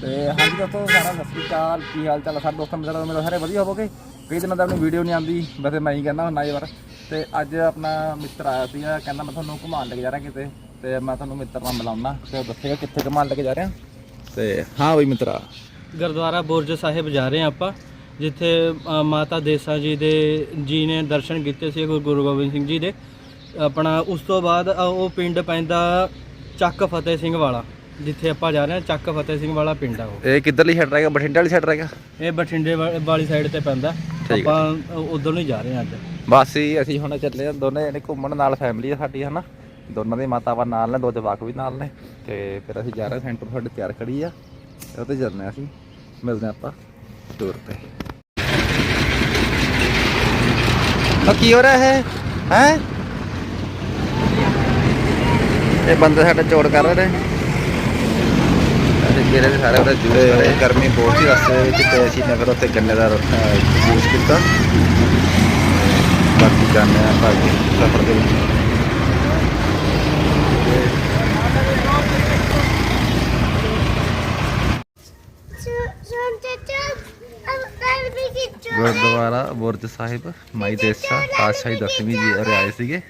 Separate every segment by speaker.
Speaker 1: ਤੇ ਹਾਂਜੀ ਦੋਸਤੋ ਸਾਰਾ ਸਤਿ ਸ੍ਰੀ ਅਕਾਲ। ਕੀ ਹਾਲ ਚਾਲ ਆ ਸਾਰੇ ਦੋਸਤਾਂ ਮੇਰੇ ਮੇਰਾ ਸਾਰੇ ਵਧੀਆ ਹੋਵੋਗੇ? ਕਈ ਦਿਨਾਂ ਦਾ ਆਪਣੀ ਵੀਡੀਓ ਨਹੀਂ ਆਉਂਦੀ, ਵੈਸੇ ਮੈਂ ਹੀ ਕਹਿੰਦਾ ਹੁੰਦਾ ਇਹ ਵਾਰ। ਤੇ ਅੱਜ ਆਪਣਾ ਮਿੱਤਰ ਆਇਆ ਸੀਗਾ, ਕਹਿੰਦਾ ਮੈਂ ਤੁਹਾਨੂੰ ਘੁਮਾਉਣ ਲੈ ਕੇ ਜਾ ਰਿਹਾ ਕਿਤੇ। ਤੇ ਮੈਂ ਤੁਹਾਨੂੰ ਮਿੱਤਰ ਨਾਲ ਮਿਲਾਉਣਾ। ਤੇ ਉਹ ਦੱਸੇਗਾ ਕਿੱਥੇ ਘੁਮਾਉਣ ਲੈ ਕੇ ਜਾ ਰਿਹਾ। ਤੇ ਹਾਂ ਬਈ ਮਿੱਤਰਾ।
Speaker 2: ਗੁਰਦੁਆਰਾ ਬੁਰਜ ਸਾਹਿਬ ਜਾ ਰਹੇ ਹਾਂ ਆਪਾਂ, ਜਿੱਥੇ ਮਾਤਾ ਦੇਸਾ ਜੀ ਦੇ, ਜੀ ਨੇ ਦਰਸ਼ਨ ਕੀਤੇ ਸੀ ਗੁਰੂ ਗੁਰੂ ਗੋਬਿੰਦ ਸਿੰਘ ਜੀ ਦੇ। ਆਪਣਾ ਉਸ ਤੋਂ ਬਾਅਦ ਉਹ ਪਿੰਡ ਪੈਂਦਾ ਚੱਕ ਫਤਿਹ ਸਿੰਘ ਵਾਲਾ। ਜਿੱਥੇ ਆਪਾਂ ਜਾ ਰਹੇ ਹਾਂ ਚੱਕ ਫਤਿਹ ਸਿੰਘ ਵਾਲਾ ਪਿੰਡ ਆ ਉਹ।
Speaker 1: ਇਹ ਕਿੱਧਰਲੀ ਸਾਈਡ ਰਹੇਗਾ ਬਠਿੰਡੇ ਵਾਲੀ ਸਾਈਡ ਰਹੇਗਾ
Speaker 2: ਇਹ ਬਠਿੰਡੇ ਵਾ- ਵਾਲੀ ਸਾਈਡ ਤੇ ਪੈਂਦਾ।
Speaker 1: ਠੀਕ ਆ।
Speaker 2: ਆਪਾਂ ਉਧਰ ਨੂੰ ਹੀ ਜਾ ਰਹੇ ਹਾਂ ਅੱਜ।
Speaker 1: ਬਸ ਹੀ ਅਸੀਂ ਹੁਣ ਚੱਲੇ ਆ ਦੋਨੇ ਜਣੇ ਘੁੰਮਣ ਨਾਲ ਫੈਮਿਲੀ ਆ ਸਾਡੀ ਹਨਾ? ਦੋਨਾਂ ਦੀ ਮਾਤਾਵਾਂ ਨਾਲ ਨੇ ਦੋ ਜਵਾਕ ਵੀ ਨਾਲ ਨੇ। ਤੇ ਫਿਰ ਅਸੀਂ ਜਾ ਰਹੇ ਸੈਂਟਰ ਸਾਡੇ ਤਿਆਰ ਖੜੀ ਆ। ਉਹ ਤੇ ਜਾਂਦੇ ਆ ਅਸੀਂ। ਮਿਲਦੇ ਆ ਆਪਾਂ ਟੂਰ ਤੇ। ਉਹ ਕੀ ਹੋ ਰਿਹਾ ਹੈ ਹੈ? ਇਹ ਬੰਦੇ ਸਾਡੇ ਚੋੜ ਕਰ ਰਹੇ ਨੇ। ਅਸੀਂ ਮੇਰੇ ਵੀ ਸਾਰੇ ਉਹਦੇ ਜੂਸ ਕਰੇ ਗਰਮੀ ਬਹੁਤ ਸੀ ਰਸਤੇ ਵਿੱਚ ਤੇ ਅਸੀਂ ਨੇ ਫਿਰ ਉੱਥੇ ਗੰਨੇ ਦਾ ਜੂਸ ਕੀਤਾ ਬਾਕੀ ਜਾਣੇ ਆ ਭਾਜੀ ਸਫਰ ਦੇ ਵਿੱਚ। ਗੁਰਦੁਆਰਾ ਬੁਰਜ ਸਾਹਿਬ ਮਾਈ ਦੇਸਾ ਪਾਤਸ਼ਾਹੀ ਦਸਵੀਂ ਜੀ ਅਰੇ ਆਏ ਸੀਗੇ।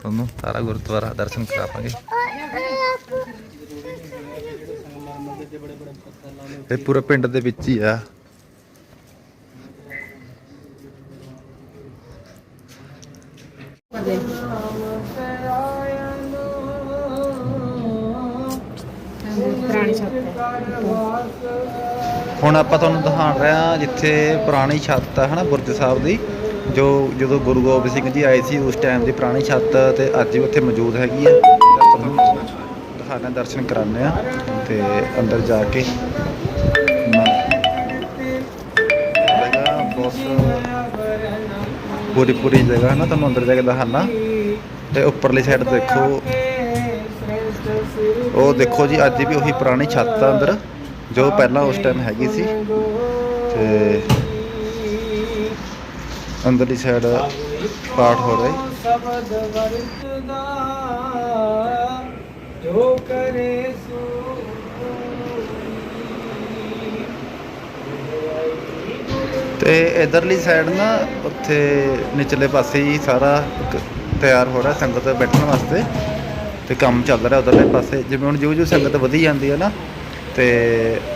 Speaker 1: ਤੁਹਾਨੂੰ ਸਾਰਾ ਗੁਰਦੁਆਰਾ ਦਰਸ਼ਨ ਕਰਾਵਾਂਗੇ। ਇਹ ਪੂਰਾ ਪਿੰਡ ਦੇ ਵਿੱਚ ਹੀ ਆ। ਹੁਣ ਆਪਾਂ ਤੁਹਾਨੂੰ ਦਿਖਾਣ ਰਹੇ ਹਾਂ ਜਿੱਥੇ ਪੁਰਾਣੀ ਛੱਤ ਹੈ ਹਨਾ ਬੁਰਜ ਸਾਹਿਬ ਦੀ ਜੋ ਜਦੋਂ ਗੁਰੂ ਗੋਬਿੰਦ ਸਿੰਘ ਜੀ ਆਏ ਸੀ ਉਸ ਟਾਈਮ ਦੀ ਪੁਰਾਣੀ ਛੱਤ ਤੇ ਅੱਜ ਵੀ ਉੱਥੇ ਮੌਜੂਦ ਹੈਗੀ ਹੈ ਦਿਖਾਣੇ ਦਰਸ਼ਨ ਕਰਾਣੇ ਆ ਤੇ ਅੰਦਰ ਜਾ ਕੇ ਜਗ੍ਹਾ ਬਹੁਤ ਪੂਰੀ ਪੂਰੀ ਜਗ੍ਹਾ ਹੈ ਨਾ ਤੁਹਾਨੂੰ ਅੰਦਰ ਜਾ ਕੇ ਦਿਖਾਣਾ ਤੇ ਉੱਪਰਲੀ ਸਾਈਡ ਦੇਖੋ। ਉਹ ਦੇਖੋ ਜੀ, ਅੱਜ ਵੀ ਉਹੀ ਪੁਰਾਣੀ ਛੱਤ ਆ ਅੰਦਰ, ਜੋ ਪਹਿਲਾਂ ਉਸ ਟਾਈਮ ਹੈਗੀ ਸੀ। ਤੇ ਅੰਦਰਲੀ ਸਾਈਡ ਪਾਠ ਹੋ ਰਿਹਾ
Speaker 2: ਸ਼ਬਦ ਵਰਤਦਾ, ਜੋ ਕਰੇ ਸੋ
Speaker 1: ਤੇ ਇਧਰਲੀ ਸਾਈਡ ਨਾ ਉੱਥੇ ਨਿਚਲੇ ਪਾਸੇ ਹੀ ਸਾਰਾ ਤਿਆਰ ਹੋ ਰਿਹਾ ਸੰਗਤ ਬੈਠਣ ਵਾਸਤੇ ਤੇ ਕੰਮ ਚੱਲ ਰਿਹਾ ਉਧਰਲੇ ਪਾਸੇ। ਜਿਵੇਂ ਹੁਣ ਜਿਉਂ ਜਿਉਂ ਸੰਗਤ ਵਧੀ ਜਾਂਦੀ ਹੈ ਨਾ, ਤੇ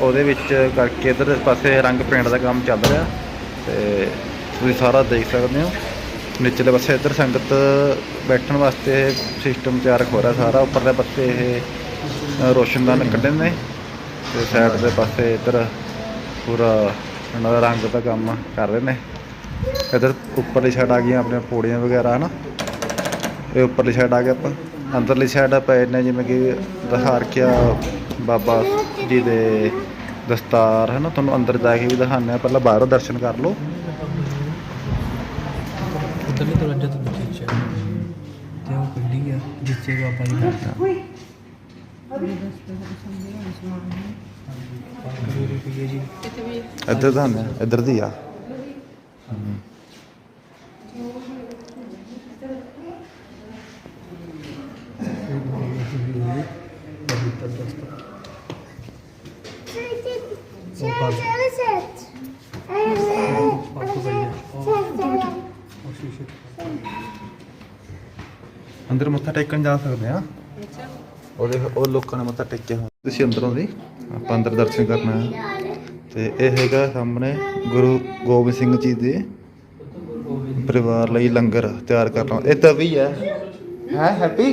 Speaker 1: ਉਹਦੇ ਵਿੱਚ ਕਰਕੇ ਇਧਰ ਪਾਸੇ ਰੰਗ ਪੇਂਟ ਦਾ ਕੰਮ ਚੱਲ ਰਿਹਾ ਤੇ ਤੁਸੀਂ ਸਾਰਾ ਦੇਖ ਸਕਦੇ ਹੋ। ਨਿਚਲੇ ਪਾਸੇ ਇਧਰ ਸੰਗਤ ਬੈਠਣ ਵਾਸਤੇ ਸਿਸਟਮ ਤਿਆਰ ਹੋ ਰਿਹਾ ਸਾਰਾ, ਉੱਪਰਲੇ ਪਾਸੇ ਇਹ ਰੋਸ਼ਨਦਾਨ ਕੱਢੇ ਨੇ। ਤੇ ਸਾਈਡ ਦੇ ਪਾਸੇ ਇਧਰ ਪੂਰਾ ਇਹਨਾਂ ਦਾ ਰੰਗ ਦਾ ਕੰਮ ਕਰ ਰਹੇ ਨੇ। ਇਧਰ ਉੱਪਰਲੀ ਸਾਈਡ ਆ ਗਈਆਂ ਆਪਣੀਆਂ ਪੌੜੀਆਂ ਵਗੈਰਾ ਹਨਾ? ਇਹ ਉੱਪਰਲੀ ਸਾਈਡ ਆ ਗਿਆ ਆਪਾਂ। ਅੰਦਰਲੀ ਸਾਈਡ ਪਏ ਨੇ ਜਿਵੇਂ ਕਿ ਦਿਖਾ ਰੱਖਿਆ ਬਾਬਾ ਜੀ ਦੇ ਦਸਤਾਰ ਹਨਾ? ਤੁਹਾਨੂੰ ਅੰਦਰ ਜਾ ਕੇ ਵੀ ਦਿਖਾਉਂਦੇ ਆ ਪਹਿਲਾਂ ਬਾਹਰੋਂ ਦਰਸ਼ਨ ਕਰ ਲਓ।
Speaker 2: ਉਧਰਲੀ ਦਰਵਾਜ਼ੇ ਤੋਂ ਪਿੱਛੇ ਤੇ ਉਹ ਪਿੰਡੀ ਆ ਜਿੱਥੇ ਬਾਬਾ ਜੀ ਬੈਠਾ ਗੁਰੂ ਪੀਏ ਜੀ
Speaker 1: ਇੱਧਰ ਦਿਖਾਉਂਦੇ ਆ ਇੱਧਰ ਦੀ ਆ। ਅੰਦਰ ਮੱਥਾ ਟੇਕਣ ਜਾ ਸਕਦੇ ਆ। ਉਹਦੇ ਉਹ ਲੋਕਾਂ ਨੇ ਮੱਥਾ ਟੇਕਿਆ ਤੁਸੀਂ ਅੰਦਰੋਂ ਦੀ, ਆਪਾਂ ਅੰਦਰ ਦਰਸ਼ਨ ਕਰਨਾ ਹੈ। ਤੇ ਇਹ ਹੈਗਾ ਸਾਹਮਣੇ ਗੁਰੂ ਗੋਬਿੰਦ ਸਿੰਘ ਜੀ ਦੇ ਪਰਿਵਾਰ ਲਈ ਲੰਗਰ ਤਿਆਰ ਕਰਨਾ ਇਹ ਤਵੀ ਹੈ। ਹੈ, ਹੈਪੀ?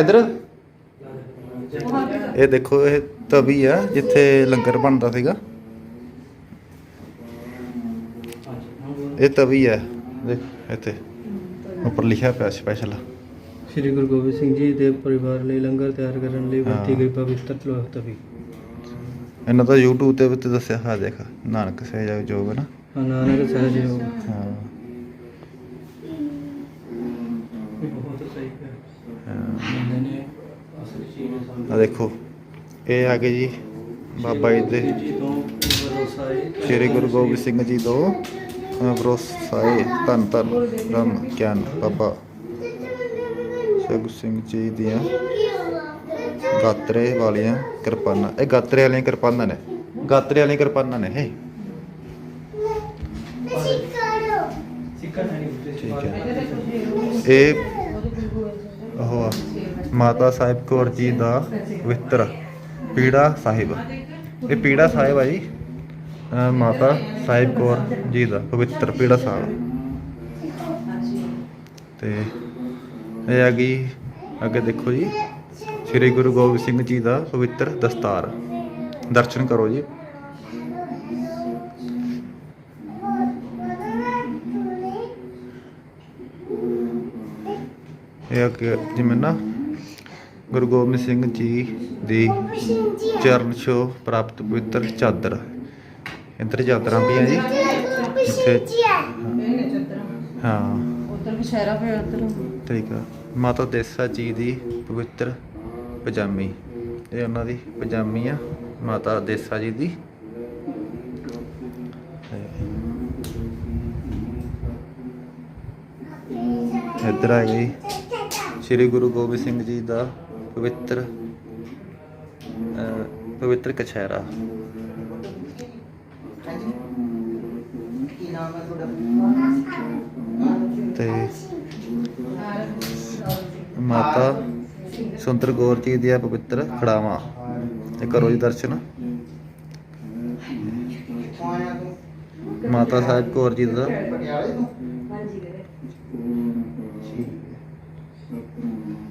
Speaker 1: ਇਧਰ? ਇਹ ਦੇਖੋ, ਇਹ ਤਵੀ ਆ ਜਿੱਥੇ ਲੰਗਰ ਬਣਦਾ ਸੀਗਾ। ਇਹ ਤਵੀ ਹੈ। ਦੇਖ, ਇੱਥੇ। ਉੱਪਰ ਲਿਖਿਆ ਪਿਆ ਸਪੈਸ਼ਲ
Speaker 2: ਸ੍ਰੀ ਗੁਰੂ ਗੋਬਿੰਦ ਸਿੰਘ ਜੀ ਦੇ ਪਰਿਵਾਰ ਲਈ ਲੰਗਰ ਤਿਆਰ ਕਰਨ ਲਈ ਵਰਤੀ। ਗਈ ਪਵਿੱਤਰ ਲੋਹ ਤਵੀ।
Speaker 1: ਇਹਨਾਂ ਦਾ YouTube ਤੇ ਵੀ ਤੇ ਦੱਸਿਆ ਹਾਂ ਦੇਖ ਨਾਨਕ ਸਹਿਜ ਜੋਗ ਨਾ?
Speaker 2: ਹਾਂ, ਨਾਨਕ ਸਹਿਜਯੋਗ
Speaker 1: ਹਾਂ।
Speaker 2: ਬਹੁਤ ਸਹੀ ਹੈ।
Speaker 1: ਹਾਂ।
Speaker 2: ਬੰਦੇ ਨੇ ਅਸਲੀ ਚੀਜ਼
Speaker 1: ਆ ਦੇਖੋ ਇਹ ਆ ਗਏ ਜੀ ਬਾਬਾ ਜੀ ਦੇ
Speaker 2: ਤੋਂ
Speaker 1: ਸ੍ਰੀ ਗੁਰੂ ਗੋਬਿੰਦ ਸਿੰਘ ਜੀ ਤੋਂ ਭਰੋਸਾਏ ਧੰਨ ਧੰਨ ਬ੍ਰਹਮ ਗਿਆਨ ਬਾਬਾ। ਸਿੰਘ ਸਿੰਘ ਜੀ ਦੀਆਂ ਗਾਤਰੇ ਵਾਲੀਆਂ ਕਿਰਪਾਨਾਂ। ਇਹ ਗਾਤਰੇ ਵਾਲੀਆਂ ਕਿਰਪਾਨਾਂ ਨੇ। ਗਾਤਰੇ ਵਾਲੀਆਂ ਕਿਰਪਾਨਾਂ ਨੇ, ਹੈ। ਇਹ ਉਹ ਮਾਤਾ ਸਾਹਿਬ ਕੌਰ ਜੀ ਦਾ ਪਵਿੱਤਰ ਪੀੜਾ ਸਾਹਿਬ। ਇਹ ਪੀੜਾ ਸਾਹਿਬ ਆ ਜੀ। ਮਾਤਾ ਸਾਹਿਬ ਕੌਰ ਜੀ ਦਾ ਪਵਿੱਤਰ ਪੀੜਾ ਸਾਹਿਬ। ਤੇ ਇਹ ਆ ਗਈ ਅੱਗੇ ਦੇਖੋ ਜੀ। ਸ੍ਰੀ ਗੁਰੂ ਗੋਬਿੰਦ ਸਿੰਘ ਜੀ ਦਾ ਪਵਿੱਤਰ ਦਸਤਾਰ। ਦਰਸ਼ਨ ਕਰੋ ਜੀ। ਇਹ ਅੱਗੇ ਜਿਵੇਂ ਨਾ ਗੁਰੂ ਗੋਬਿੰਦ ਸਿੰਘ ਜੀ ਦੀ ਚਰਨ ਛੋਹ ਪ੍ਰਾਪਤ ਪਵਿੱਤਰ ਚਾਦਰ। ਇੱਧਰ ਚਾਦਰਾਂ ਪਈਆਂ ਜੀ। ਇੱਥੇ ਹਾਂ।
Speaker 3: ਉਧਰ ਵੀ ਸ਼ਹਿਰਾ ਪਿਆ ਉਧਰ।
Speaker 1: ਠੀਕ ਆ। ਮਾਤਾ ਦੇਸਾ ਜੀ ਦੀ ਪਵਿੱਤਰ ਪਜਾਮੀ। ਇਹ ਉਹਨਾਂ ਦੀ ਪਜਾਮੀ ਆ, ਮਾਤਾ ਦੇਸਾ ਜੀ ਦੀ। ਇੱਧਰ ਆ ਗਈ ਸ੍ਰੀ ਗੁਰੂ ਗੋਬਿੰਦ ਸਿੰਘ ਜੀ ਦਾ ਪਵਿੱਤਰ ਪਵਿੱਤਰ ਕਛਹਿਰਾ। ਮਾਤਾ ਸੁੰਦਰ ਗੌਰ ਜੀ ਦੀਆਂ ਪਵਿੱਤਰ ਖੜਾਵਾਂ। ਤੇ ਕਰੋ ਜੀ ਦਰਸ਼ਨ। ਮਾਤਾ ਸਾਹਿਬ ਕੌਰ ਜੀ ਦਾ।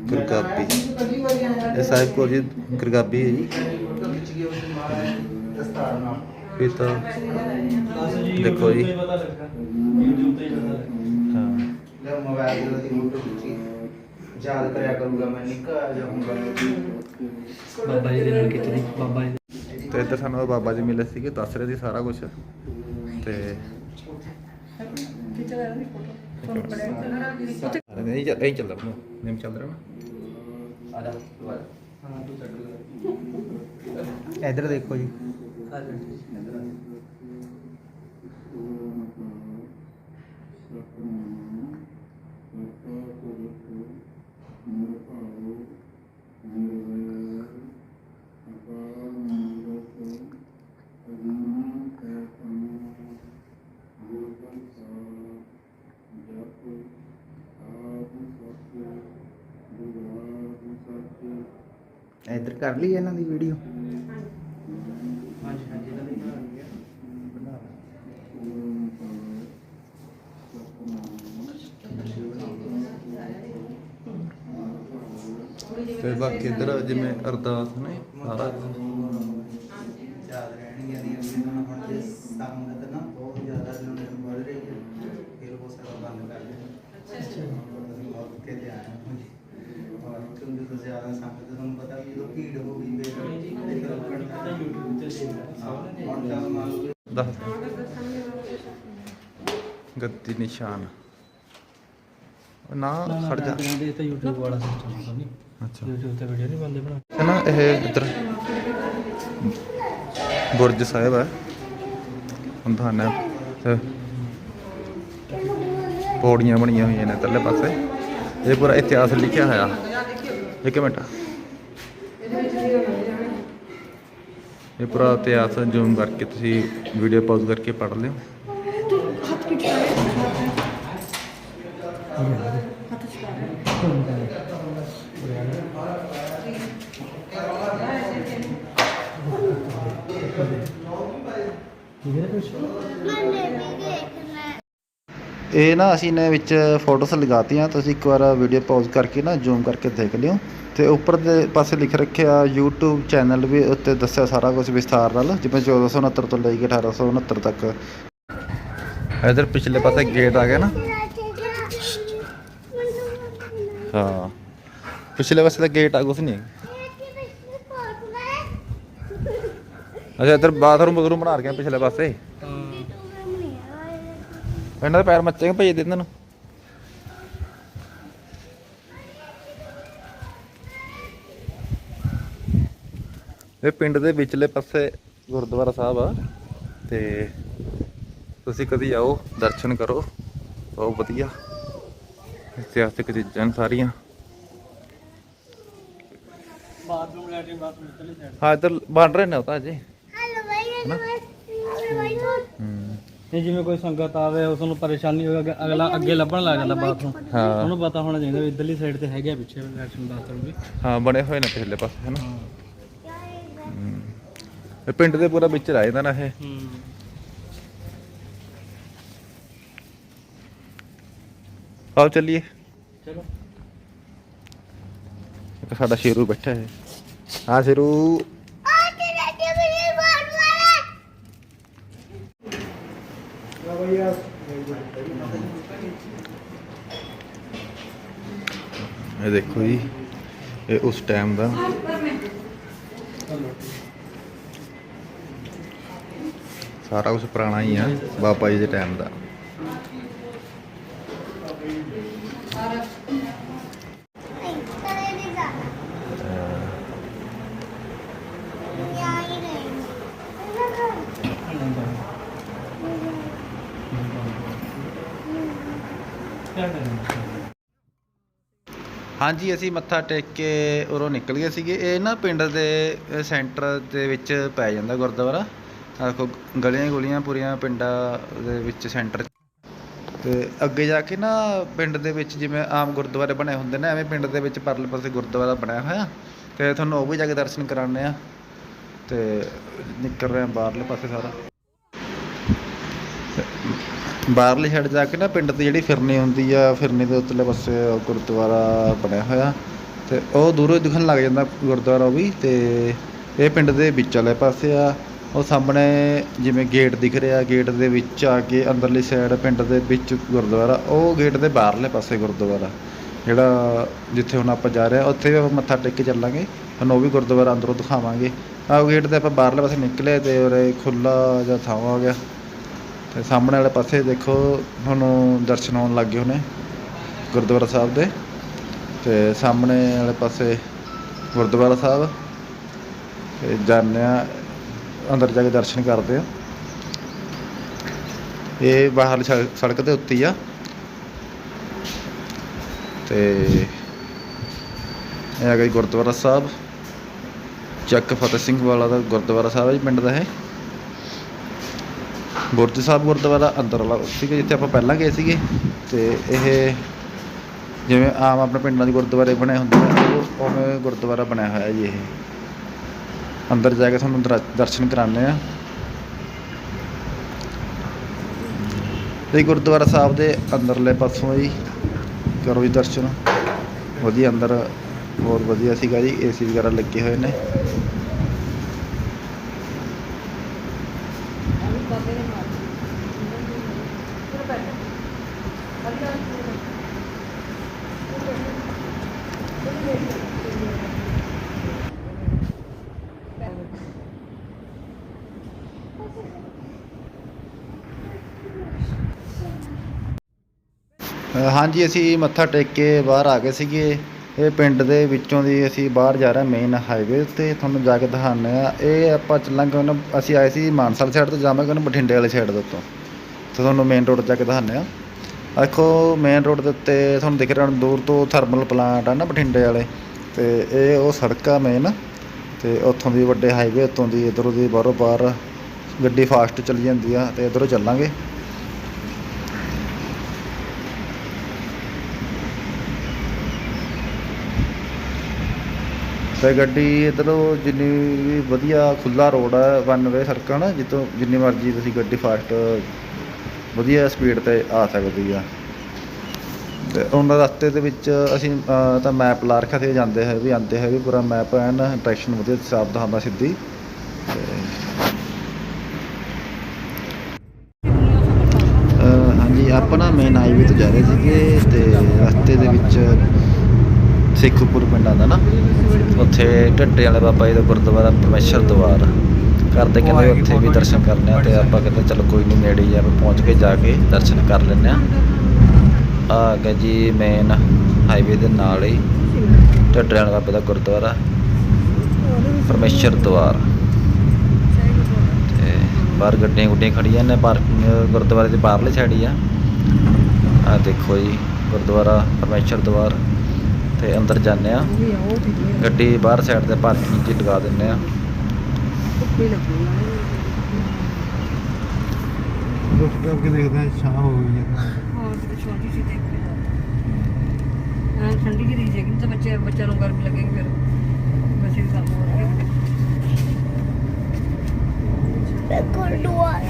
Speaker 1: ਗੁਰਗਾਬੀ। ਇਹ ਸਾਹਿਬ ਕੌਰ ਜੀ ਗੁਰਗਾਬੀ ਹੈ ਜੀ। ਇਹ ਦੇਖੋ ਜੀ।
Speaker 2: ਹਾਂ।
Speaker 4: ਮੋਬਾਈਲ ਦੀ ਫੋਟੋ ਖਿੱਚੀ ਯਾਦ ਕਰਿਆ ਕਰੂੰਗਾ ਮੈਂ ਨਿੱਕਾ ਜਿਹਾ ਹੁੰਦਾ
Speaker 2: ਬਾਬਾ ਜੀ ਦੇ ਨਾਲ ਖਿੱਚਦੀ ਬਾਬਾ ਜੀ
Speaker 1: ਤੇ ਇੱਧਰ ਸਾਨੂੰ ਉਹ ਬਾਬਾ ਜੀ ਮਿਲੇ ਸੀਗੇ ਦੱਸ ਰਹੇ ਸੀ ਸਾਰਾ ਕੁਝ ਤੇ ਨਹੀਂ ਚੱਲ ਇਹ ਚੱਲਦਾ ਰਿਹਾ ਨਿਮ ਚੱਲ ਰਿਹਾ ਨਾ।
Speaker 4: ਆ ਜਾ ਦੁਬਾਰਾ ਹਾਂ ਤੂੰ ਚੱਕ ਲੈ।
Speaker 1: ਇੱਧਰ ਦੇਖੋ ਜੀ। ਇੱਧਰ ਕਰ ਲਈ ਇਹਨਾਂ ਦੀ ਵੀਡੀਓ
Speaker 4: ਹਾਂਜੀ ਹਾਂਜੀ ਇਹਦਾ ਵੀ ਬਣਾ ਲਿਆ
Speaker 1: ਤੇ ਬਾਕੀ ਇੱਧਰ ਜਿਵੇਂ ਅਰਦਾਸ ਨੇ ਸਾਰਾ
Speaker 4: ਯਾਦ ਰਹਿਣਗੀਆਂ ਦੀਆਂ ਵੀਡੀਓ ਹੁਣ ਜੇ ਸੰਗਤ ਨਾ ਬਹੁਤ ਜ਼ਿਆਦਾ ਜਿਹਨਾਂ ਨੂੰ ਵੱਧ ਰਹੀ ਹੈ ਫਿਰ ਉਹ ਸਾਰਾ ਬੰਦ ਕਰ ਦੇਣਾ ਅਸੀਂ ਬਹੁਤ ਕੇ ਤੇ ਆਏ ਹਾਂ ਔਰ ਕਿਉਂਕਿ ਜਦੋਂ ਜ਼ਿਆਦਾ ਸੰਗਤ ਤੁਹਾਨੂੰ ਪਤਾ ਵੀ ਜਦੋਂ ਭੀੜ ਹੋ ਗਈ ਫਿਰ ਫਿਰ ਰੋਕਣ ਦਾ
Speaker 2: YouTube ਤੇ ਦੇਖਦਾ
Speaker 4: ਹੁਣ ਤਾਂ ਮੰਨ ਲਓ
Speaker 1: ਦੱਸ। ਗੱਦੀ ਨਿਸ਼ਾਨ। ਉਹ ਨਾ ਖੜ ਜਾ।
Speaker 2: ਇਹ ਤਾਂ YouTube ਵਾਲਾ ਸਿਸਟਮ ਹੁੰਦਾ ਨਹੀਂ
Speaker 1: ਅੱਛਾ।
Speaker 2: YouTube ਤੇ ਵੀਡੀਓ ਨਹੀਂ ਬੰਦੇ ਬਣਾ
Speaker 1: ਹੈ ਨਾ ਇਹ ਇੱਧਰ ਬੁਰਜ ਸਾਹਿਬ ਹੈ। ਹੁੰਦਾਨਾ ਤੇ ਪੌੜੀਆਂ ਬਣੀਆਂ ਹੋਈਆਂ ਨੇ ਇੱਧਰਲੇ ਪਾਸੇ। ਇਹ ਪੂਰਾ ਇਤਿਹਾਸ ਲਿਖਿਆ ਹੋਇਆ। ਇੱਕ ਮਿੰਟ। ਇਹ ਪੂਰਾ ਇਤਿਹਾਸ ਜ਼ੂਮ ਕਰਕੇ ਤੁਸੀਂ ਵੀਡੀਓ ਪਾਜ਼ ਕਰਕੇ ਪੜ੍ਹ ਲਿਓ। ਇਹ ਨਾ ਅਸੀਂ ਨੇ ਵਿੱਚ ਫੋਟੋਸ ਲਗਾਤੀਆਂ, ਤੁਸੀਂ ਇੱਕ ਵਾਰ ਵੀਡੀਓ ਪਾਜ਼ ਕਰਕੇ ਨਾ ਜ਼ੂਮ ਕਰਕੇ ਦੇਖ ਲਿਓ। ਤੇ ਉੱਪਰ ਦੇ ਪਾਸੇ ਲਿਖ ਰੱਖਿਆ YouTube ਚੈਨਲ ਵੀ ਉੱਤੇ ਦੱਸਿਆ ਸਾਰਾ ਕੁਝ ਵਿਸਥਾਰ ਨਾਲ ਜਿਵੇਂ 1469 ਤੋਂ ਲੈ ਕੇ 1869 ਤੱਕ। ਇਧਰ ਪਿਛਲੇ ਪਾਸੇ ਗੇਟ ਆ ਗਿਆ ਨਾ? ਹਾਂ। ਪਿਛਲੇ ਪਾਸੇ ਦਾ ਗੇਟ ਆ ਕੁਛ ਨਹੀਂ ਅੱਛਾ ਇਧਰ ਬਾਥਰੂਮ ਬਥਰੂਮ ਬਣਾ ਰਖਿਆ ਪਿਛਲੇ ਪਾਸੇ। ਇਹਨਾਂ ਦੇ ਪੈਰ ਮੱਚੇ ਭੇਜ ਦੇ ਇਹਨਾਂ ਨੂੰ? ਇਹ ਪਿੰਡ ਦੇ ਵਿਚਲੇ ਪਾਸੇ ਗੁਰਦੁਆਰਾ ਸਾਹਿਬ ਆ ਤੇ ਤੁਸੀਂ ਕਦੀ ਆਓ ਦਰਸ਼ਨ ਕਰੋ ਬਹੁਤ ਵਧੀਆ। ਇਤਿਹਾਸਿਕ ਚੀਜ਼ਾਂ ਨੇ ਸਾਰੀਆਂ।
Speaker 2: ਬਾਥਰੂਮ ਲੈਟ ਬਾਥਰੂਮ ਇਧਰਲੀ ਸਾਈਡ
Speaker 1: ਹਾਂ ਇੱਧਰ ਬਣ ਰਹੇ ਨੇ ਉਹ ਤਾਂ ਜੀ ਹੂੰ।
Speaker 2: ਨਹੀਂ ਜਿਵੇਂ ਕੋਈ ਸੰਗਤ ਆਵੇ ਉਸ ਨੂੰ ਪਰੇਸ਼ਾਨੀ ਹੋਵੇ ਅਗ- ਅਗਲਾ ਅੱਗੇ ਲੱਭਣ ਲੱਗ ਜਾਂਦਾ ਬਾਥਰੂਮ।
Speaker 1: ਹਾਂ।
Speaker 2: ਉਹਨੂੰ ਪਤਾ ਹੋਣਾ ਚਾਹੀਦਾ ਵੀ ਇਧਰਲੀ ਸਾਈਡ ਤੇ ਹੈਗੇ ਪਿੱਛੇ ਬਾਥਰੂਮ ਵੀ।
Speaker 1: ਹਾਂ ਬਣੇ ਹੋਏ ਨੇ ਪਿਛਲੇ ਪਾਸੇ ਹੈ। ਨਾ। ਇਹ ਪਿੰਡ ਦੇ ਪੂਰਾ ਵਿੱਚ ਰਹਿ ਜਾਂਦਾ ਨਾ ਇਹ।
Speaker 2: ਹੂੰ।
Speaker 1: ਆਓ ਚੱਲੀਏ।
Speaker 2: ਚਲੋ।
Speaker 1: ਇੱਕ ਸਾਡਾ ਸ਼ੇਰੂ ਬੈਠਾ ਹੈ। ਹਾਂ ਸ਼ੇਰੂ। ਇਹ ਦੇਖੋ ਜੀ ਇਹ ਉਸ ਟਾਈਮ ਦਾ ਸਾਰਾ ਕੁਝ ਪੁਰਾਣਾ ਹੀ ਆ, ਬਾਬਾ ਜੀ ਦੇ ਟਾਈਮ ਦਾ। ਹਾਂਜੀ, ਅਸੀਂ ਮੱਥਾ ਟੇਕ ਕੇ ਉਰੋਂ ਨਿਕਲ ਗਏ ਸੀਗੇ। ਇਹ ਨਾ ਪਿੰਡ ਦੇ ਸੈਂਟਰ ਦੇ ਵਿੱਚ ਪੈ ਜਾਂਦਾ ਗੁਰਦੁਆਰਾ। ਦੇਖੋ, ਗਲੀਆਂ ਗੁਲੀਆਂ ਪੂਰੀਆਂ ਪਿੰਡਾਂ ਦੇ ਵਿੱਚ ਸੈਂਟਰ ਤੇ ਅੱਗੇ ਜਾ ਕੇ ਨਾ ਪਿੰਡ ਦੇ ਵਿੱਚ ਜਿਵੇਂ ਆਮ ਗੁਰਦੁਆਰੇ ਬਣੇ ਹੁੰਦੇ ਨੇ, ਐਵੇਂ ਪਿੰਡ ਦੇ ਵਿੱਚ ਪਰਲੇ ਪਾਸੇ ਗੁਰਦੁਆਰਾ ਬਣਿਆ ਹੋਇਆ। ਤੇ ਤੁਹਾਨੂੰ ਉਹ ਵੀ ਜਾ ਕੇ ਦਰਸ਼ਨ ਕਰਾਉਂਦੇ ਆ ਤੇ ਨਿਕਲ ਰਹੇ ਆ ਬਾਹਰਲੇ ਪਾਸੇ ਸਾਰਾ। ਬਾਹਰਲੀ ਸਾਈਡ ਜਾ ਕੇ ਨਾ ਪਿੰਡ ਦੀ ਜਿਹੜੀ ਫਿਰਨੀ ਹੁੰਦੀ ਆ, ਫਿਰਨੀ ਦੇ ਉੱਤਲੇ ਪਾਸੇ ਗੁਰਦੁਆਰਾ ਬਣਿਆ ਹੋਇਆ। ਤੇ ਉਹ ਦੂਰੋਂ ਦਿਖਣ ਲੱਗ ਜਾਂਦਾ ਗੁਰਦੁਆਰਾ ਉਹ ਵੀ। ਤੇ ਇਹ ਪਿੰਡ ਦੇ ਵਿੱਚ ਵਾਲੇ ਪਾਸੇ ਆ। ਉਹ ਸਾਹਮਣੇ ਜਿਵੇਂ ਗੇਟ ਦਿਖ ਰਿਹਾ ਗੇਟ ਦੇ ਵਿੱਚ ਆ ਕੇ ਅੰਦਰਲੀ ਸਾਈਡ ਪਿੰਡ ਦੇ ਵਿੱਚ ਗੁਰਦੁਆਰਾ, ਉਹ ਗੇਟ ਦੇ ਬਾਹਰਲੇ ਪਾਸੇ ਗੁਰਦੁਆਰਾ, ਜਿਹੜਾ ਜਿੱਥੇ ਹੁਣ ਆਪਾਂ ਜਾ ਰਹੇ ਆ ਉੱਥੇ ਵੀ ਆਪਾਂ ਮੱਥਾ ਟੇਕ ਕੇ ਚੱਲਾਂਗੇ ਤੁਹਾਨੂੰ ਉਹ ਵੀ ਗੁਰਦੁਆਰਾ ਅੰਦਰੋਂ ਦਿਖਾਵਾਂਗੇ। ਆਹ ਗੇਟ ਦੇ ਆਪਾਂ ਬਾਹਰਲੇ ਪਾਸੇ ਨਿਕਲੇ ਤੇ ਉਰੇ ਖੁੱਲਾ ਜਿਹਾ ਥਾਂ ਹੋ ਗਿਆ। ਤੇ ਸਾਹਮਣੇ ਵਾਲੇ ਪਾਸੇ ਦੇਖੋ ਤੁਹਾਨੂੰ ਦਰਸ਼ਨ ਹੋਣ ਲੱਗ ਗਏ ਹੋਣੇ, ਗੁਰਦੁਆਰਾ ਸਾਹਿਬ ਦੇ। ਤੇ ਸਾਹਮਣੇ ਵਾਲੇ ਪਾਸੇ ਗੁਰਦੁਆਰਾ ਸਾਹਿਬ। ਤੇ ਜਾਂਦੇ ਆ ਅੰਦਰ ਜਾ ਕੇ ਦਰਸ਼ਨ ਕਰਦੇ ਆ। ਇਹ ਬਾਹਰਲੀ ਸੜਕ- ਦੇ ਉੱਤੇ ਆ। ਤੇ ਇਹ ਹੈਗਾ ਜੀ ਗੁਰਦੁਆਰਾ ਸਾਹਿਬ। ਚੱਕ ਫਤਿਹ ਸਿੰਘ ਵਾਲਾ ਦਾ ਗੁਰਦੁਆਰਾ ਸਾਹਿਬ ਹੈ ਜੀ ਪਿੰਡ ਦਾ ਇਹ। ਬੁਰਜ ਸਾਹਿਬ ਗੁਰਦੁਆਰਾ ਅੰਦਰ ਵਾਲਾ ਸੀਗਾ ਜਿੱਥੇ ਆਪਾਂ ਪਹਿਲਾਂ ਗਏ ਸੀਗੇ। ਤੇ ਇਹ ਜਿਵੇਂ ਆਮ ਆਪਣੇ ਪਿੰਡਾਂ ਦੇ ਗੁਰਦੁਆਰੇ ਬਣੇ ਹੁੰਦੇ ਨੇ, ਉਹ ਉਵੇਂ ਗੁਰਦੁਆਰਾ ਬਣਿਆ ਹੋਇਆ ਜੀ ਇਹ। ਅੰਦਰ ਜਾ ਕੇ ਤੁਹਾਨੂੰ ਦਰ- ਦਰਸ਼ਨ ਕਰਾਉਂਦੇ ਆ ਤੇ ਗੁਰਦੁਆਰਾ ਸਾਹਿਬ ਦੇ ਅੰਦਰਲੇ ਪਾਸੋਂ ਜੀ ਕਰੋ ਜੀ ਦਰਸ਼ਨ। ਵਧੀਆ ਅੰਦਰ ਬਹੁਤ ਵਧੀਆ ਸੀਗਾ ਜੀ, ਏਸੀ ਵਗੈਰਾ ਲੱਗੇ ਹੋਏ ਨੇ। ਹਾਂਜੀ, ਅਸੀਂ ਮੱਥਾ ਟੇਕ ਕੇ ਬਾਹਰ ਆ ਗਏ ਸੀਗੇ। ਇਹ ਪਿੰਡ ਦੇ ਵਿੱਚੋਂ ਦੀ ਅਸੀਂ ਬਾਹਰ ਜਾ ਰਹੇ ਮੇਨ ਹਾਈਵੇ 'ਤੇ ਤੁਹਾਨੂੰ ਜਾ ਕੇ ਦਿਖਾਉਂਦੇ ਆ ਇਹ ਆਪਾਂ ਚੱਲਾਂਗੇ ਉਹਨੂੰ, ਅਸੀਂ ਆਏ ਸੀ ਮਾਨਸਾ ਸਾਈਡ ਤੋਂ, ਜਾਵਾਂਗੇ ਉਹਨੂੰ ਬਠਿੰਡੇ ਵਾਲੀ ਸਾਈਡ ਦੇ ਉੱਤੋਂ। ਤੇ ਤੁਹਾਨੂੰ ਮੇਨ ਰੋਡ ਜਾ ਕੇ ਦਿਖਾਉਂਦੇ ਆ ਦੇਖੋ ਮੇਨ ਰੋਡ ਦੇ ਉੱਤੇ ਤੁਹਾਨੂੰ ਦਿਖ ਰਿਹਾ ਦੂਰ ਤੋਂ ਥਰਮਲ ਪਲਾਂਟ ਆ ਨਾ ਬਠਿੰਡੇ ਵਾਲੇ। ਤੇ ਇਹ ਉਹ ਸੜਕ ਆ ਮੇਨ ਤੇ ਉੱਥੋਂ ਦੀ ਵੱਡੇ ਹਾਈਵੇ ਉੱਤੋਂ ਦੀ ਇੱਧਰੋਂ ਦੀ ਬਾਹਰੋਂ ਬਾਹਰ ਗੱਡੀ ਫਾਸਟ ਚੱਲੀ ਜਾਂਦੀ ਆ, ਤੇ ਇੱਧਰੋਂ ਚੱਲਾਂਗੇ। ਤੇ ਗੱਡੀ ਇੱਧਰੋਂ ਜਿੰਨੀ ਵੀ ਵਧੀਆ ਖੁੱਲਾ ਰੋਡ ਹੈ ਵਨ ਵੇ ਸੜਕ ਨਾ, ਜਿੱਥੋਂ ਜਿੰਨੀ ਮਰਜ਼ੀ ਤੁਸੀਂ ਗੱਡੀ ਫਾਸਟ ਵਧੀਆ ਸਪੀਡ ਤੇ ਆ ਸਕਦੀ ਆ। ਤੇ ਉਹਨਾਂ ਰਸਤੇ ਦੇ ਵਿੱਚ ਅਸੀਂ ਤਾਂ ਮੈਪ ਲਾ ਰੱਖਿਆ ਸੀ, ਜਾਂਦੇ ਹੋਏ ਵੀ, ਆਉਂਦੇ ਹੋਏ ਵੀ ਪੂਰਾ ਮੈਪ ਐਨ ਡਾਇਰੈਕਸ਼ਨ ਵਧੀਆ ਸਾਫ਼ ਦਿਖਾਉਂਦਾ ਸਿੱਧੀ ਤੇ ਅਹ, ਹਾਂਜੀ ਆਪਾਂ ਨਾ ਮੇਨ ਹਾਈਵੇ ਤੋਂ ਜਾ ਰਹੇ ਸੀਗੇ ਤੇ ਰਸਤੇ ਦੇ ਵਿੱਚ ਸਿੱਖਪੁਰ ਪਿੰਡ ਆਉਂਦਾ ਨਾ। ਉੱਥੇ ਢੱਡੇ ਵਾਲੇ ਬਾਬਾ ਜੀ ਦਾ ਗੁਰਦੁਆਰਾ ਪਰਮੇਸ਼ਰ ਦਵਾਰ ਕਰਦੇ ਕਹਿੰਦੇ ਉੱਥੇ ਵੀ ਦਰਸ਼ਨ ਕਰਨੇ ਆ ਤੇ ਆਪਾਂ ਕਹਿੰਦੇ ਚਲੋ ਕੋਈ ਨਹੀਂ ਨੇੜੇ ਹੀ ਆ ਪਹੁੰਚ ਕੇ ਜਾ ਕੇ ਦਰਸ਼ਨ ਕਰ ਲੈਂਦੇ ਆ। ਆ ਗਿਆ ਜੀ ਮੇਨ ਹਾਈਵੇ ਦੇ ਨਾਲ ਹੀ ਢੱਡੇ ਵਾਲੇ ਬਾਬੇ ਦਾ ਗੁਰਦੁਆਰਾ, ਪਰਮੇਸ਼ਰ ਦਵਾਰ ਤੇ ਬਾਹਰ ਗੱਡੀਆਂ ਗੁੱਡੀਆਂ ਖੜੀਆਂ ਨੇ ਪਾਰਕਿੰਗ ਗੁਰਦੁਆਰੇ ਦੇ ਬਾਹਰਲੇ ਸਾਈਡ ਹੀ ਆ। ਆ ਦੇਖੋ ਜੀ, ਗੁਰਦੁਆਰਾ ਪਰਮੇਸ਼ਰ ਦਵਾਰ ਤੇ ਅੰਦਰ ਜਾਂਦੇ ਆ
Speaker 3: ਵੀ ਆ ਉਹ ਵੀ
Speaker 1: ਗੱਡੀ ਬਾਹਰ ਸਾਈਡ ਤੇ ਪਾਰਕਿੰਗ 'ਚ ਲਗਾ ਦਿੰਨੇ ਆ
Speaker 3: ਧੁੱਪੇ ਲੱਗੀ
Speaker 4: ਰੁਕ ਕੇ ਦੇਖਦੇ ਹਾਂ ਛਾਂ ਹੋ ਗਈ ਹੈ
Speaker 3: ਹਾਂ ਤੇ ਛੋਟੀ ਸੀ ਦੇਖ ਕੇ ਹਾਂ ਠੰਡੀ ਜਿਹੀ ਰਹੀ ਜੇਗੀ ਤਾਂ ਬੱਚੇ ਬੱਚਿਆਂ ਨੂੰ ਗਰਮੀ ਲੱਗੇਗੀ ਫਿਰ ਬੱਚੇ ਵੀ ਕੰਮ ਹੋਣਗੇ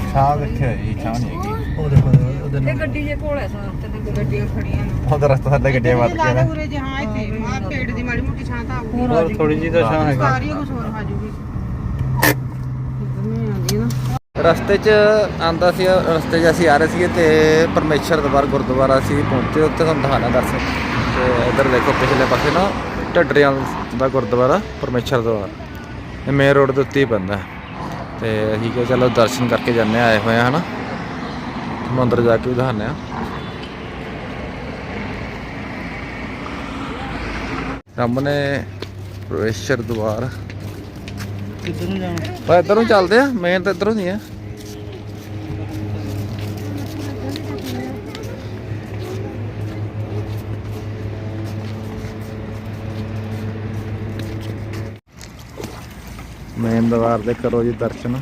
Speaker 1: ਛਾਂ ਕਿੱਥੇ ਹੈ ਜੀ? ਛਾਂ ਨਹੀਂ ਹੈਗੀ।
Speaker 4: ਉਹ ਦੇਖੋ ਉਹਦੇ
Speaker 3: ਤੇ ਗੱਡੀ ਜੇ ਕੋਲ ਹੈ ਸਾਰ ਤੇ ਗੱਡੀਆਂ ਖੜੀਆਂ ਨੇ।
Speaker 1: ਰਸਤਾ ਗੱਡੀਆਂ ਵੱਧ ਗਿਆ ਨਾ।
Speaker 5: ਉਰੇ ਜਹਾਂ ਇੱਥੇ ਆ ਪੇੜ ਦੀ ਮਾੜੀ ਮੋਟੀ ਛਾਂ ਤਾਂ ਆਊਗੀ।
Speaker 3: ਹੋਰ
Speaker 2: ਥੋੜੀ ਜੀ ਤਾਂ ਛਾਂ ਹੈਗੀ।
Speaker 5: ਸਾਰੀ ਕੁਝ ਹੋਰ ਆ ਜੂਗੀ।
Speaker 1: ਰਸਤੇ 'ਚ ਆਂਦਾ ਸੀ ਰਸਤੇ 'ਚ ਅਸੀਂ ਆ ਰਹੇ ਸੀਗੇ ਤੇ ਪਰਮੇਸ਼ਰ ਦਰਬਾਰ ਗੁਰਦੁਆਰਾ ਅਸੀਂ ਪਹੁੰਚੇ ਉੱਥੇ ਤੁਹਾਨੂੰ ਦਿਖਾਣਾ ਦਰਸ਼ਨ। ਤੇ ਇੱਧਰ ਦੇਖੋ ਪਿਛਲੇ ਪਾਸੇ ਨਾ ਢੱਡਰੀਆਂ ਦਾ ਗੁਰਦੁਆਰਾ ਪਰਮੇਸ਼ਰ ਦਰਬਾਰ। ਇਹ ਮੇਨ ਰੋਡ ਦੇ ਉੱਤੇ ਹੀ ਪੈਂਦਾ। ਤੇ ਅਸੀਂ ਕਿਹਾ ਚਲੋ ਦਰਸ਼ਨ ਕਰਕੇ ਜਾਂਦੇ ਹਾਂ, ਆਏ ਹੋਏ ਆ ਹਨਾ। ਅੰਦਰ ਜਾ ਕੇ ਵੀ ਦਿਖਾਉਂਦੇ ਆ ਸਾਹਮਣੇ ਪਰਮੇਸ਼ਰ ਦਰਬਾਰ
Speaker 2: ਕਿੱਧਰ ਨੂੰ ਜਾਣਾ?
Speaker 1: ਪਰ ਇੱਧਰ ਨੂੰ ਚੱਲਦੇ ਆ ਮੇਨ ਤਾਂ ਇੱਧਰੋਂ ਨਹੀਂ ਆ। ਮੇਨ ਦਰਬਾਰ ਦੇ ਕਰੋ ਜੀ ਦਰਸ਼ਨ।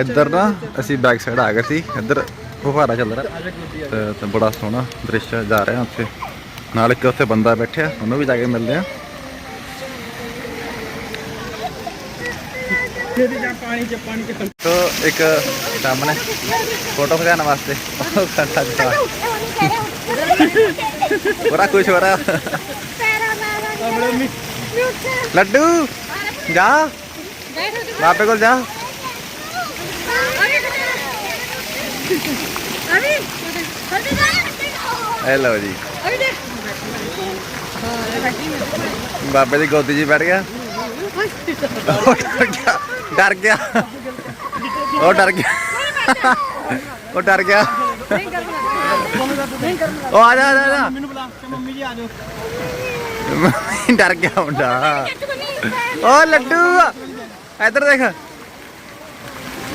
Speaker 1: ਇੱਧਰ ਨਾ ਅਸੀਂ ਬੈਕ ਸਾਈਡ ਆ ਗਏ ਸੀ। ਇੱਧਰ ਫੁਹਾਰਾ ਚੱਲ ਰਿਹਾ। ਤੇ ਬੜਾ ਸੋਹਣਾ ਦ੍ਰਿਸ਼ ਜਾ ਰਿਹਾ ਉੱਥੇ। ਨਾਲ ਇੱਕ ਉੱਥੇ ਬੰਦਾ ਬੈਠਿਆ ਉਹਨੂੰ ਵੀ ਜਾ ਕੇ ਮਿਲਦੇ ਆ ਤੋ ਇੱਕ ਸਾਹਮਣੇ ਫੋਟੋ ਖਿਚਾਉਣ ਵਾਸਤੇ। ਉਹ ਖੜਾ ਜਾ ਬੜਾ ਖੁਸ਼ ਹੋ ਰਿਹਾ। ਲੱਡੂ। ਜਾ। ਬਾਪੇ ਕੋਲ ਜਾ। ਇਹ ਲਓ ਜੀ। ਬਾਬੇ ਦੀ ਗੋਦੀ 'ਚ ਹੀ ਬੈਠ ਗਿਆ। ਡਰ ਗਿਆ। ਉਹ ਡਰ ਗਿਆ। ਉਹ ਡਰ ਗਿਆ। ਉਹ ਆ ਜਾ ਆ ਜਾ, ਜਾ।
Speaker 2: ਮੈਨੂੰ ਬੁਲਾ ਮੰਮੀ ਜੀ ਆ ਜਾਓ
Speaker 1: ਡਰ ਗਿਆ ਮੁੰਡਾ। ਓ ਲੱਡੂ ਇੱਧਰ ਦੇਖ।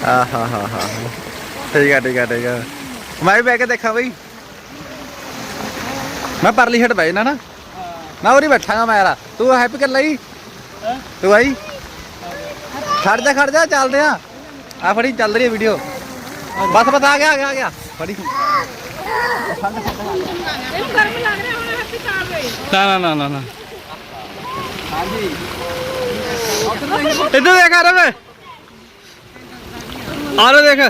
Speaker 1: ਆ ਹਾ ਹਾ ਹਾ। ਠੀਕ ਆ ਠੀਕ ਆ ਠੀਕ ਆ। ਮੈਂ ਵੀ ਬਹਿ ਕੇ ਦੇਖਾਂ ਬਈ। ਮੈਂ ਪਰਲੀ ਹਟ ਬਹਿ ਜਾਣਾ ਨਾ। ਮੈਂ ਉਰੀ ਬੈਠਾਂਗਾ ਮੈਂ ਯਾਰ। ਤੂੰ ਹੈਪੀ ਕਰ ਲਈ। ਤੂੰ ਆਈ। ਖੜ ਜਾ ਖੜ ਜਾ ਚੱਲਦੇ ਆ ਆ ਫੜੀ, ਚੱਲ ਰਹੀ ਹੈ ਵੀਡੀਓ ਬਸ ਬਸ, ਆ ਗਿਆ ਆ ਗਿਆ ਆ ਗਿਆ। ਫੜੀ।
Speaker 2: ਨਾ ਨਾ ਨਾ ਨਾ ਨਾ। ਇੱਧਰ ਦੇਖ ਆ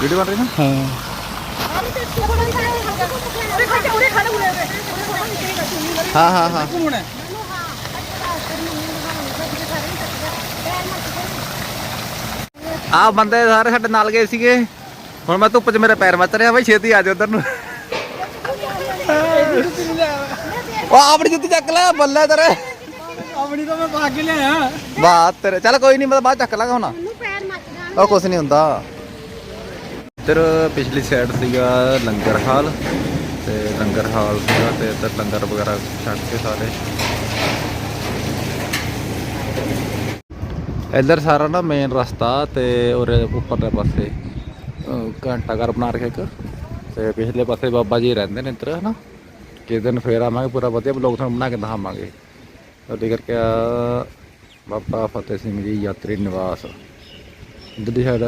Speaker 1: ਵੀਡੀਓ ਬਣ ਰਹੀ ਨਾ?
Speaker 2: ਹਾਂ।
Speaker 1: ਹਾਂ ਹਾਂ ਹਾਂ। ਆ ਬੰਦੇ ਸਾਰੇ ਸਾਡੇ ਨਾਲ ਗਏ ਸੀਗੇ। ਹੁਣ ਮੈਂ ਧੁੱਪ 'ਚ ਮੇਰੇ ਪੈਰ ਮੱਚ ਰਿਹਾ ਬਈ ਛੇਤੀ ਆ ਜਾ ਉਧਰ ਨੂੰ। ਉਹ ਆਪਣੀ ਜੁੱਤੀ ਚੱਕ ਲੈ ਬੱਲੇ ਤੇਰੇ।
Speaker 2: ਆਪਣੀ ਤਾਂ ਮੈਂ ਪਾ ਕੇ ਲਿਆਇਆ।
Speaker 1: ਬਾਤ ਤੇਰੇ। ਚੱਲ ਕੋਈ ਨਹੀਂ ਮੈਂ ਬਾਅਦ ਚੱਕ ਲਾਂਗਾ ਹੁਣ। ਉਹ ਕੁਛ ਨਹੀਂ ਹੁੰਦਾ। ਇੱਧਰ ਪਿਛਲੀ ਸਾਈਡ ਸੀਗਾ ਲੰਗਰ ਹਾਲ ਤੇ ਲੰਗਰ ਹਾਲ ਸੀਗਾ ਤੇ ਇੱਧਰ ਲੰਗਰ ਵਗੈਰਾ ਛੱਡ ਕੇ ਸਾਰੇ। ਇੱਧਰ ਸਾਰਾ ਨਾ ਮੇਨ ਰਸਤਾ ਤੇ ਉਰੇ ਉੱਪਰਲੇ ਪਾਸੇ ਘੰਟਾ ਘਰ ਬਣਾ ਰੱਖਿਆ ਇੱਕ। ਤੇ ਪਿਛਲੇ ਪਾਸੇ ਬਾਬਾ ਜੀ ਰਹਿੰਦੇ ਨੇ ਇੱਧਰ, ਹਨਾ? ਕਿਸ ਦਿਨ ਫੇਰ ਆਵਾਂਗੇ, ਪੂਰਾ ਵਧੀਆ ਬਲੌਗ ਤੁਹਾਨੂੰ ਬਣਾ ਕੇ ਦਿਖਾਵਾਂਗੇ। ਉਹਦੇ ਕਰਕੇ ਬਾਬਾ ਫਤਿਹ ਸਿੰਘ ਜੀ ਯਾਤਰੀ ਨਿਵਾਸ। ਇੱਧਰ ਦੀ ਸਾਈਡ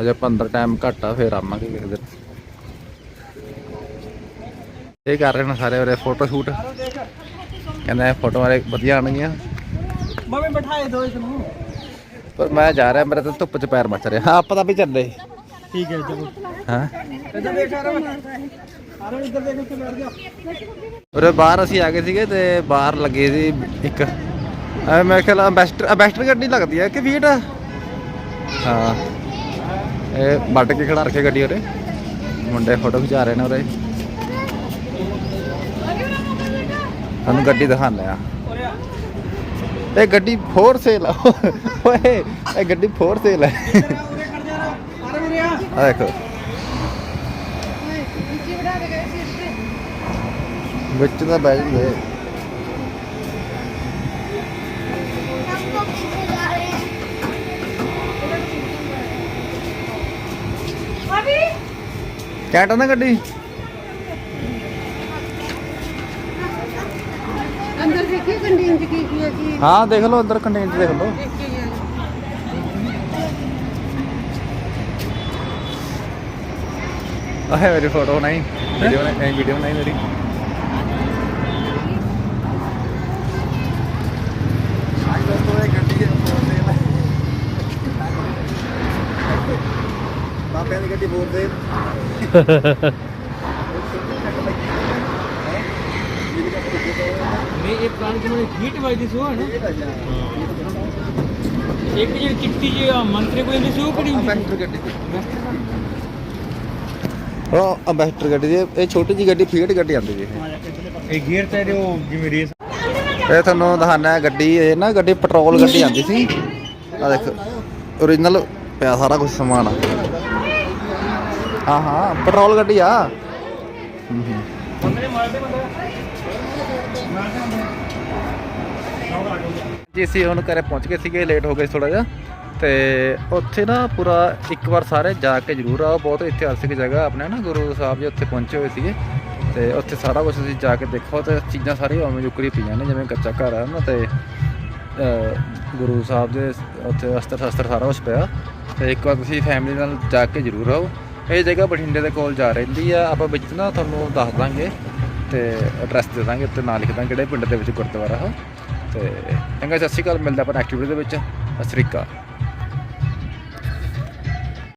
Speaker 1: ਅਜੇ ਆਪਾਂ ਅੰਦਰ ਟਾਈਮ ਘੱਟ ਆ ਫੇਰ ਆਵਾਂਗੇ ਕਿਸੇ ਦਿਨ। ਇਹ ਕਰ ਰਹੇ ਨੇ ਸਾਰੇ ਉਰੇ ਫੋਟੋ ਸ਼ੂਟ ਕਹਿੰਦਾ ਇਹ ਫੋਟੋ ਵਾਲੇ ਵਧੀਆ ਆਣਗੀਆਂ
Speaker 2: ਮੰਮੀ ਬਿਠਾਏ ਦੋ ਇਸ ਨੂੰ।
Speaker 1: ਪਰ ਮੈਂ ਜਾ ਰਿਹਾ ਮੇਰੇ ਤਾਂ ਧੁੱਪ 'ਚ ਪੈਰ ਮੱਚ ਰਿਹਾ। ਆਪਾਂ ਤਾਂ ਵੀ ਚੱਲੇ।
Speaker 2: ਠੀਕ ਹੈ ਚਲੋ
Speaker 1: ਹਾਂ।
Speaker 2: ਇੱਧਰ ਦੇਖ ਆ ਰਿਹਾ ਆਰੇ ਇੱਧਰ ਦੇਖ ਕੇ ਬੈਠ ਜਾ।
Speaker 1: ਉਰੇ ਬਾਹਰ ਅਸੀਂ ਆ ਗਏ ਸੀਗੇ ਤੇ ਬਾਹਰ ਲੱਗੇ ਸੀ ਇੱਕ। ਮੈਂ ਖਿਆਲ ਅੰਬੈਸਟਰ ਅੰਬੈਸਟਰ ਗੱਡੀ ਲੱਗਦੀ ਹੈ ਕਿ ਵੀਟ? ਹਾਂ। ਇਹ ਵੱਟ ਕੇ ਖੜਾ ਰੱਖੇ ਗੱਡੀ ਉਰੇ। ਮੁੰਡੇ ਫੋਟੋ ਖਿਚਾ ਰਹੇ ਨੇ ਉਰੇ। ਤੁਹਾਨੂੰ ਗੱਡੀ ਦਿਖਾਉਂਦੇ ਆ। ਇਹ ਗੱਡੀ ਫੋਰ ਸੇਲ ਆ। ਓਏ, ਇਹ ਗੱਡੀ ਫੋਰ ਸੇਲ ਹੈ
Speaker 2: ਆ
Speaker 1: ਦੇਖੋ। ਵਿੱਚ ਤਾਂ ਬਹਿ ਜੂਗੇ ਕੈਂਟ ਨਾ ਗੱਡੀ?
Speaker 5: ਅੰਦਰ ਦੇਖੀ ਕੰਡੀਨ ਚ ਕੀ ਕੀ ਹੈ ਕੀ
Speaker 1: ਹਾਂ ਦੇਖ ਲਓ ਅੰਦਰ ਕੰਟੇਨ ਚ ਦੇਖ ਲਓ। ਆਹ ਮੇਰੀ ਫੋਟੋ ਨਹੀਂ ਵੀਡੀਓ ਨਹੀਂ ਵੀਡੀਓ ਨਹੀਂ ਮੇਰੀ ਬਾਪਿਆਂ ਦੀ ਗੱਡੀ
Speaker 2: ਜੀ।
Speaker 1: ਗੱਡੀ ਉਹ ਅੰਬੈਸਟਰ ਗੱਡੀ ਦੀ। ਇਹ ਛੋਟੀ ਜੀ ਗੱਡੀ ਫੀਟ ਗੱਡੀ ਆਉਂਦੀ ਜੀ ਇਹ
Speaker 2: ਇਹ ਗੇਅਰ ਤੇ ਇਹਦੇ ਉਹ ਜਿਵੇਂ ਰੇਸ
Speaker 1: ਇਹ ਤੁਹਾਨੂੰ ਦਿਖਾਣਾ ਗੱਡੀ ਇਹ ਨਾ ਗੱਡੀ ਪੈਟਰੋਲ ਗੱਡੀ ਆਉਂਦੀ ਸੀ। ਆ ਦੇਖ ਓਰੀਜਨਲ ਪਿਆ ਸਾਰਾ ਕੁਝ ਸਮਾਨ ਆ। ਹਾਂ ਹਾਂ, ਪੈਟਰੋਲ ਗੱਡੀ ਆ। ਹੂੰ ਹੂੰ ਜੀ, ਅਸੀਂ ਹੁਣ ਘਰੇ ਪਹੁੰਚ ਗਏ ਸੀਗੇ ਲੇਟ ਹੋ ਗਏ ਥੋੜਾ ਜਿਹਾ। ਤੇ ਉੱਥੇ ਨਾ ਪੂਰਾ ਇੱਕ ਵਾਰ ਸਾਰੇ ਜਾ ਕੇ ਜ਼ਰੂਰ ਆਓ, ਬਹੁਤ ਇਤਿਹਾਸਿਕ ਜਗ੍ਹਾ ਆਪਣੇ ਨਾ, ਗੁਰੂ ਸਾਹਿਬ ਜੀ ਉੱਥੇ ਪਹੁੰਚੇ ਹੋਏ ਸੀਗੇ। ਤੇ ਉੱਥੇ ਸਾਰਾ ਕੁਝ ਤੁਸੀਂ ਜਾ ਕੇ ਦੇਖੋ, ਤੇ ਚੀਜ਼ਾਂ ਸਾਰੀਆਂ ਉਵੇਂ ਜੁਕਰੀ ਪਈਆਂ ਨੇ, ਜਿਵੇਂ ਕੱਚਾ ਘਰ ਆ ਨਾ, ਤੇ ਗੁਰੂ ਸਾਹਿਬ ਦੇ ਉੱਥੇ ਅਸਤਰ ਸ਼ਸਤਰ ਸਾਰਾ ਕੁਝ ਪਿਆ। ਤੇ ਇੱਕ ਵਾਰ ਤੁਸੀਂ ਫੈਮਿਲੀ ਨਾਲ ਜਾ ਕੇ ਜ਼ਰੂਰ ਆਓ। ਇਹ ਜਗ੍ਹਾ ਬਠਿੰਡੇ ਦੇ ਕੋਲ ਜਾ ਰਹਿੰਦੀ ਆ। ਆਪਾਂ ਵਿੱਚ ਨਾ ਤੁਹਾਨੂੰ ਦੱਸ ਦਾਂਗੇ ਤੇ ਐਡਰੈਸ ਦੇ ਦਾਂਗੇ ਉੱਤੇ ਨਾਂ ਲਿਖ ਦਾਂਗੇ ਕਿਹੜੇ ਪਿੰਡ ਦੇ ਵਿੱਚ ਗੁਰਦੁਆਰਾ ਆ ਤੇ ਚੰਗਾ, ਸਤਿ ਸ਼੍ਰੀ ਅਕਾਲ, ਮਿਲਦਾ ਆਪਾਂ ਐਕਟੀਵਿਟੀ ਦੇ ਵਿੱਚ। ਸਤਿ ਸ਼੍ਰੀ ਅਕਾਲ।